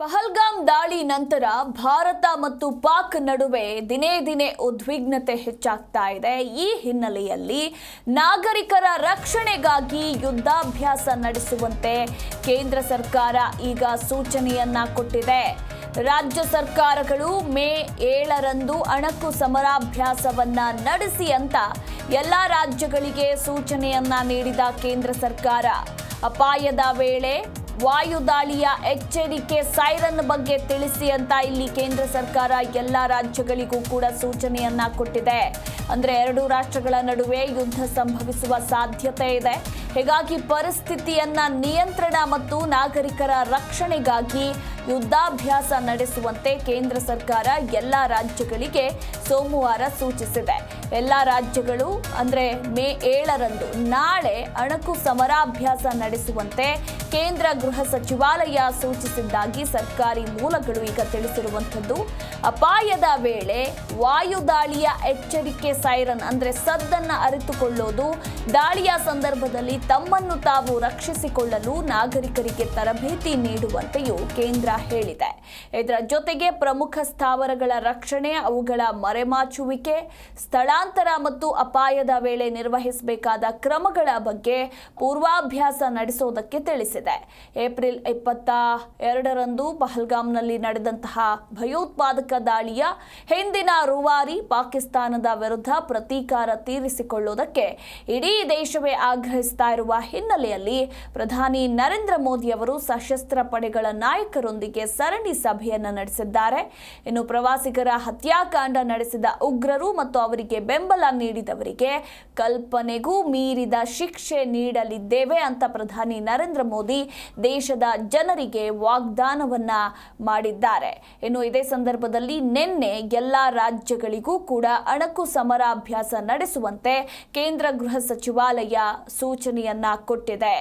ಪಹಲ್ಗಾಮ್ ದಾಳಿ ನಂತರ ಭಾರತ ಮತ್ತು ಪಾಕ್ ನಡುವೆ ದಿನೇ ದಿನೇ ಉದ್ವಿಗ್ನತೆ ಹೆಚ್ಚಾಗ್ತಾ ಇದೆ. ಈ ಹಿನ್ನೆಲೆಯಲ್ಲಿ ನಾಗರಿಕರ ರಕ್ಷಣೆಗಾಗಿ ಯುದ್ಧಾಭ್ಯಾಸ ನಡೆಸುವಂತೆ ಕೇಂದ್ರ ಸರ್ಕಾರ ಈಗ ಸೂಚನೆಯನ್ನ ಕೊಟ್ಟಿದೆ. ರಾಜ್ಯ ಸರ್ಕಾರಗಳು ಮೇ ಏಳರಂದು ಅಣಕು ಸಮರಾಭ್ಯಾಸವನ್ನ ನಡೆಸಿ ಅಂತ ಎಲ್ಲ ರಾಜ್ಯಗಳಿಗೆ ಸೂಚನೆಯನ್ನ ನೀಡಿದ ಕೇಂದ್ರ ಸರ್ಕಾರ. ಅಪಾಯದ ವೇಳೆ ವಾಯುದಾಳಿಯ ಎಚ್ಚರಿಕೆ ಸೈರನ್ ಬಗ್ಗೆ ತಿಳಿಸಿ ಅಂತ ಇಲ್ಲಿ ಕೇಂದ್ರ ಸರ್ಕಾರ ಎಲ್ಲ ರಾಜ್ಯಗಳಿಗೂ ಕೂಡ ಸೂಚನೆಯನ್ನ ಕೊಟ್ಟಿದೆ. ಅಂದ್ರೆ ಎರಡು ರಾಷ್ಟ್ರಗಳ ನಡುವೆ ಯುದ್ಧ ಸಂಭವಿಸುವ ಸಾಧ್ಯತೆ ಇದೆ. ಹೀಗಾಗಿ ಪರಿಸ್ಥಿತಿಯನ್ನ ನಿಯಂತ್ರಣ ಮತ್ತು ನಾಗರಿಕರ ರಕ್ಷಣೆಗಾಗಿ ಯುದ್ಧಾಭ್ಯಾಸ ನಡೆಸುವಂತೆ ಕೇಂದ್ರ ಸರ್ಕಾರ ಎಲ್ಲ ರಾಜ್ಯಗಳಿಗೆ ಸೋಮವಾರ ಸೂಚಿಸಿದೆ. ಎಲ್ಲ ರಾಜ್ಯಗಳು ಅಂದ್ರೆ ಮೇ ಏಳರಂದು ನಾಳೆ ಅಣಕು ಸಮರಾಭ್ಯಾಸ ನಡೆಸುವಂತೆ ಕೇಂದ್ರ ಗೃಹ ಸಚಿವಾಲಯ ಸೂಚಿಸಿದ್ದಾಗಿ ಸರ್ಕಾರಿ ಮೂಲಗಳು ಈಗ ತಿಳಿಸಿರುವಂಥದ್ದು. ಅಪಾಯದ ವೇಳೆ ವಾಯುದಾಳಿಯ ಎಚ್ಚರಿಕೆ ಸೈರನ್ ಅಂದರೆ ಸದ್ದನ್ನು ಅರಿತುಕೊಳ್ಳೋದು, ದಾಳಿಯ ಸಂದರ್ಭದಲ್ಲಿ ತಮ್ಮನ್ನು ತಾವು ರಕ್ಷಿಸಿಕೊಳ್ಳಲು ನಾಗರಿಕರಿಗೆ ತರಬೇತಿ ನೀಡುವಂತೆಯೂ ಕೇಂದ್ರ ಹೇಳಿದೆ. ಇದರ ಜೊತೆಗೆ ಪ್ರಮುಖ ಸ್ಥಾವರಗಳ ರಕ್ಷಣೆ, ಅವುಗಳ ಮರೆಮಾಚುವಿಕೆ, ಸ್ಥಳಾಂತರ ಮತ್ತು ಅಪಾಯದ ವೇಳೆ ನಿರ್ವಹಿಸಬೇಕಾದ ಕ್ರಮಗಳ ಬಗ್ಗೆ ಪೂರ್ವಾಭ್ಯಾಸ ನಡೆಸೋದಕ್ಕೆ ತಿಳಿಸಿದೆ. ಏಪ್ರಿಲ್ ಇಪ್ಪತ್ತ ಎರಡರಂದು ಪಹಲ್ಗಾಮ್ನಲ್ಲಿ ನಡೆದಂತಹ ಭಯೋತ್ಪಾದಕ ದಾಳಿಯ ಹಿಂದಿನ ರೂವಾರಿ ಪಾಕಿಸ್ತಾನದ ವಿರುದ್ಧ ಪ್ರತೀಕಾರ ತೀರಿಸಿಕೊಳ್ಳುವುದಕ್ಕೆ ಇಡೀ ದೇಶವೇ ಆಗ್ರಹಿಸ್ತಾ ಇರುವ ಹಿನ್ನೆಲೆಯಲ್ಲಿ ಪ್ರಧಾನಿ ನರೇಂದ್ರ ಮೋದಿ ಅವರು ಸಶಸ್ತ್ರ ಪಡೆಗಳ ನಾಯಕರೊಂದಿಗೆ ಸರಣಿ ಸಭೆಯನ್ನು ನಡೆಸಿದ್ದಾರೆ. ಇನ್ನು ಪ್ರವಾಸಿಗರ ಹತ್ಯಾಕಾಂಡ ನಡೆಸಿದ ಉಗ್ರರು ಮತ್ತು ಅವರಿಗೆ ಬೆಂಬಲ ನೀಡಿದವರಿಗೆ ಕಲ್ಪನೆಗೂ ಮೀರಿದ ಶಿಕ್ಷೆ ನೀಡಲಿದ್ದೇವೆ ಅಂತ ಪ್ರಧಾನಿ ನರೇಂದ್ರ ಮೋದಿ ದೇಶದ ಜನರಿಗೆ ವಾಗ್ದಾನವನ್ನ ಮಾಡಿದ್ದಾರೆ. ಇನ್ನು ಇದೇ ಸಂದರ್ಭದಲ್ಲಿ ನಿನ್ನೆ ಎಲ್ಲ ರಾಜ್ಯಗಳಿಗೂ ಕೂಡ ಅಣಕು ಸಮರಾಭ್ಯಾಸ ನಡೆಸುವಂತೆ ಕೇಂದ್ರ ಗೃಹ ಸಚಿವಾಲಯ ಸೂಚನೆಯನ್ನ ಕೊಟ್ಟಿದೆ.